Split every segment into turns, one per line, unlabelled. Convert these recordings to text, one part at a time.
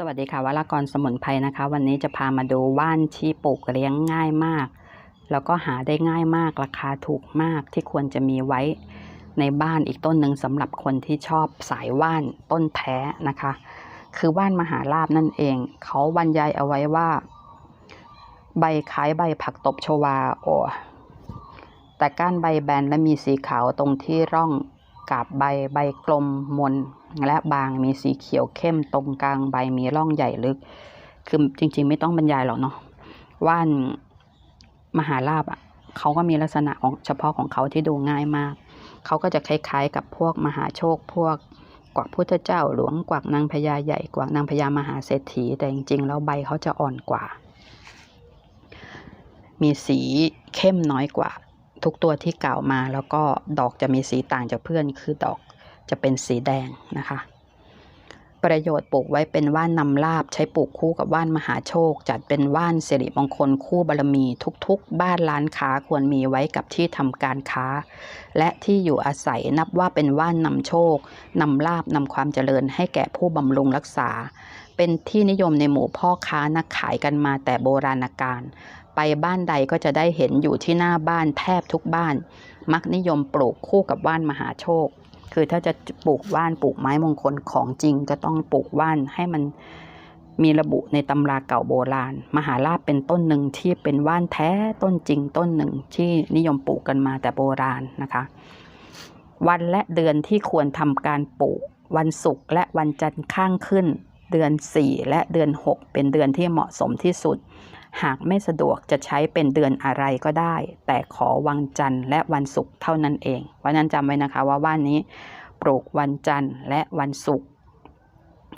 สวัสดีค่ะวรากรสมุนไพรนะคะ วันนี้จะพามาดูว่านที่ปลูกเลี้ยงง่ายมาก แล้วก็หาได้ง่ายมากราคาถูกมากที่ควรจะมีไว้ในบ้านอีกต้นหนึ่งสำหรับคนที่ชอบสายว่านต้นแท้นะคะ คือว่านมหาลาบนั่นเอง เขาบรรยายเอาไว้ว่า ใบคล้ายใบผักตบชวาโอแต่ก้านใบแบนและมีสีขาวตรงที่ร่องกาบใบใบกลมมน และบางมีสีเขียวเข้มตรงกลางใบมีร่องใหญ่ลึก คือจริง ๆ ไม่ต้องบรรยายหรอกเนาะว่านมหาลาบอะเขาก็มีลักษณะของเฉพาะของเขาที่ดูง่ายมาก เขาก็จะคล้ายๆ กับพวกมหาโชคพวกกวักพุทธเจ้าหลวงกวักนางพญาใหญ่กวักนางพญามหาเศรษฐี แต่จริง ๆ แล้วใบเขาจะอ่อนกว่า มีสีเข้มน้อยกว่า ทุกตัวที่กล่าวมาแล้วก็ดอกจะมีสีต่างจากเพื่อนคือดอก จะเป็นสีแดงนะคะ ประโยชน์ปลูกไว้เป็นว่านนำลาบใช้ปลูกคู่กับว่านมหาโชค จัดเป็นว่านสิริมงคลคู่บารมีทุกๆ บ้านร้านค้าควรมีไว้กับที่ทำการค้า และที่อยู่อาศัยนับว่าเป็นว่านนำโชคนำลาบนำความเจริญให้แก่ผู้บำรุงรักษา เป็นที่นิยมในหมู่พ่อค้านักขายกันมาแต่โบราณกาลไปบ้านใดก็จะได้เห็นอยู่ที่หน้าบ้านแทบทุกบ้าน มักนิยมปลูกคู่กับว่านมหาโชค คือถ้าจะปลูกว่านปลูกไม้มงคลของจริงก็ต้องปลูกว่านให้มันมีระบุในตำราเก่าโบราณ มหาลาภเป็นต้นหนึ่งที่เป็นว่านแท้ต้นจริงต้นหนึ่งที่นิยมปลูกกันมาแต่โบราณนะคะ วันและเดือนที่ควรทำการปลูก วันศุกร์และวันจันทร์ข้างขึ้น เดือน 4 และเดือน 6 เป็นเดือนที่เหมาะสมที่สุด หากไม่สะดวกจะใช้เป็นเดือนอะไรก็ได้ แต่ขอวันจันทร์และวันศุกร์เท่านั้นเอง เพราะนั้นจำไว้นะคะว่าว่านนี้ปลูกวันจันทร์และวันศุกร์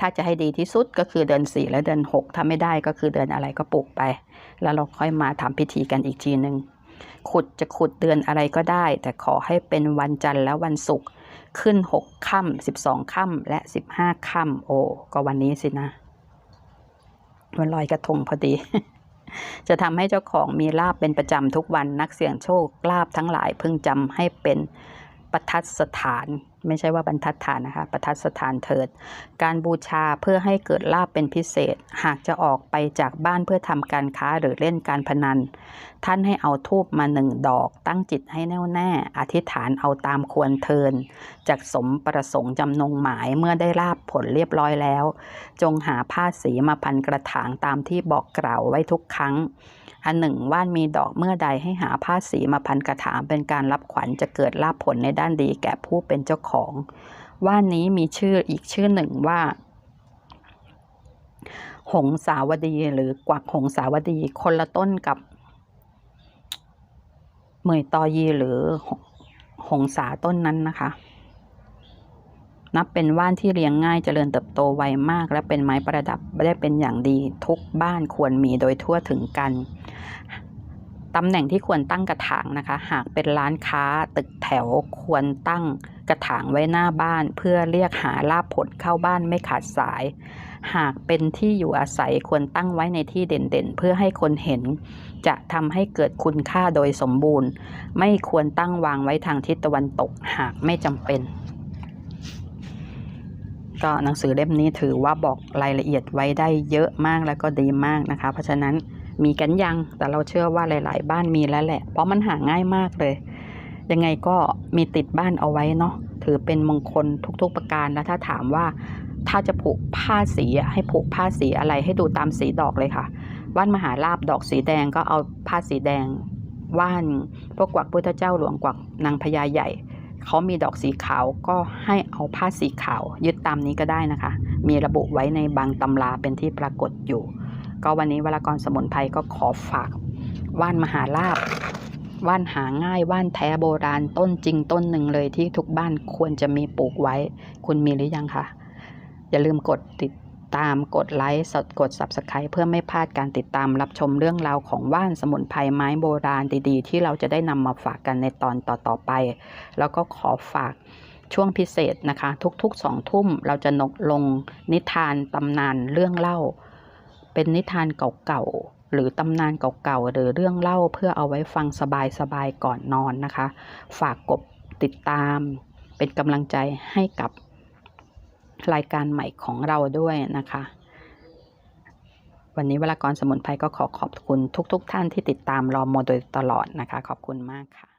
ถ้าจะให้ดีที่สุดก็คือเดือน4และเดือน6ถ้าไม่ได้ก็คือเดือนอะไรก็ปลูกไป แล้วเราค่อยมาทำพิธีกันอีกทีหนึ่งขุดจะขุดเดือนอะไรก็ได้ แต่ขอให้เป็นวันจันทร์และวันศุกร์ขึ้น6ค่ำ12ค่ำและ15ค่ำโอ้ก็วันนี้สินะวันลอยกระทงพอดี จะทำให้เจ้าของมีลาบเป็นประจำทุกวันนักเสี่ยงโชคลาบทั้งหลายพึงจำให้เป็นประทัดสถาน ไม่ใช่ว่าบรรทัดฐานนะคะ ประทัดสถานเถิด การบูชาเพื่อให้เกิดลาบเป็นพิเศษ หากจะออกไปจากบ้านเพื่อทำการค้าหรือเล่นการพนัน ท่านให้เอาทูบมาหนึ่งดอก ตั้งจิตให้แน่วแน่ อธิษฐานเอาตามควรเทินจากสมประสงค์จำนงหมายเมื่อได้ลาบผลเรียบร้อยแล้ว จงหาผ้าสีมาพันกระถางตามที่บอกกล่าวไว้ทุกครั้งอันหนึ่งว่านมีดอกเมื่อใดให้หาผ้าสีมาพันกระถางเป็นการรับขวัญจะเกิดลาบผลในด้านดีแก่ผู้เป็นเจ้าของ ว่านนี้มีชื่ออีกชื่อหนึ่งว่า หงสาวดีหรือกวักหงสาวดีคนละต้นกับเหมยตอยีหรือหหงสาต้นนั้นนะคะนับเป็นว่านที่เลี้ยงง่ายเจริญเติบโตไวมาก และเป็นไม้ประดับได้เป็นอย่างดี ทุกบ้านควรมีโดยทั่วถึงกัน ตำแหน่งที่ควรตั้งกระถางนะคะ หากเป็นร้านค้าตึกแถวควรตั้งกระถางไว้หน้าบ้าน เพื่อเรียกหาลาบผลเข้าบ้านไม่ขาดสาย หากเป็นที่อยู่อาศัยควรตั้งไว้ในที่เด่นๆ เพื่อให้คนเห็น จะทำให้เกิดคุณค่าโดยสมบูรณ์ ไม่ควรตั้งวางไว้ทางทิศตะวันตกหากไม่จำเป็น ก็หนังสือเล่มนี้ถือว่าบอกรายละเอียดไว้ได้เยอะมากแล้วก็ดีมากนะคะ เพราะฉะนั้น มีกันยัง แต่เราเชื่อว่าหลาย ๆ บ้านมีแล้วแหละ เพราะมันหาง่ายมากเลย ยังไงก็มีติดบ้านเอาไว้เนาะถือเป็นมงคลทุก ๆ ประการแล้วถ้าถามว่าถ้าจะผูกผ้าสีให้ผูกผ้าสีอะไรให้ดูตามสีดอกเลยค่ะ ว่านมหาลาบดอกสีแดงก็เอาผ้าสีแดง ว่านพวกกวักพุทธเจ้าหลวงกวักนางพญาใหญ่เขามีดอกสีขาวก็ให้เอาผ้าสีขาว ยึดตามนี้ก็ได้นะคะ มีระบุไว้ในบางตำราเป็นที่ปรากฏอยู่ ก็วันนี้วรากรสมุนไพรก็ขอฝาก ว่านมหาลาบว่านหาง่ายว่านแท้โบราณต้นจริงต้นหนึ่งเลยที่ทุกบ้านควรจะมีปลูกไว้ คุณมีหรือยังคะอย่าลืมกดติดตามกดไลค์สดกด subscribe เพื่อไม่พลาดการติดตามรับชมเรื่องราวของว่านสมุนไพรไม้โบราณดีๆ ที่เราจะได้นำมาฝากกันในตอนต่อๆไป แล้วก็ขอฝากช่วงพิเศษนะคะ ทุกๆสองทุ่มเราจะนกลงนิทานตำนานเรื่องเล่า เป็นนิทานเก่าๆ หรือตำนานเก่าๆ หรือเรื่องเล่าเพื่อเอาไว้ฟังสบายๆ ก่อนนอนนะคะ ฝากกดติดตาม เป็นกำลังใจให้กับรายการใหม่ของเราด้วยนะคะ วันนี้เวลากรสมุนไพรก็ขอขอบคุณทุกๆท่านที่ติดตามรอโมโดยตลอดนะคะ ขอบคุณมากค่ะ